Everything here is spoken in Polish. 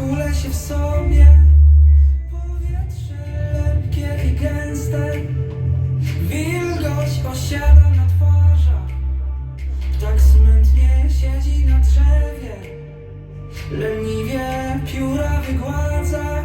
Kulę się w sobie. Powietrze lepkie i gęste. Wilgoć osiada na twarzach. Tak smętnie siedzi na drzewie. Leniwie pióra wygładza.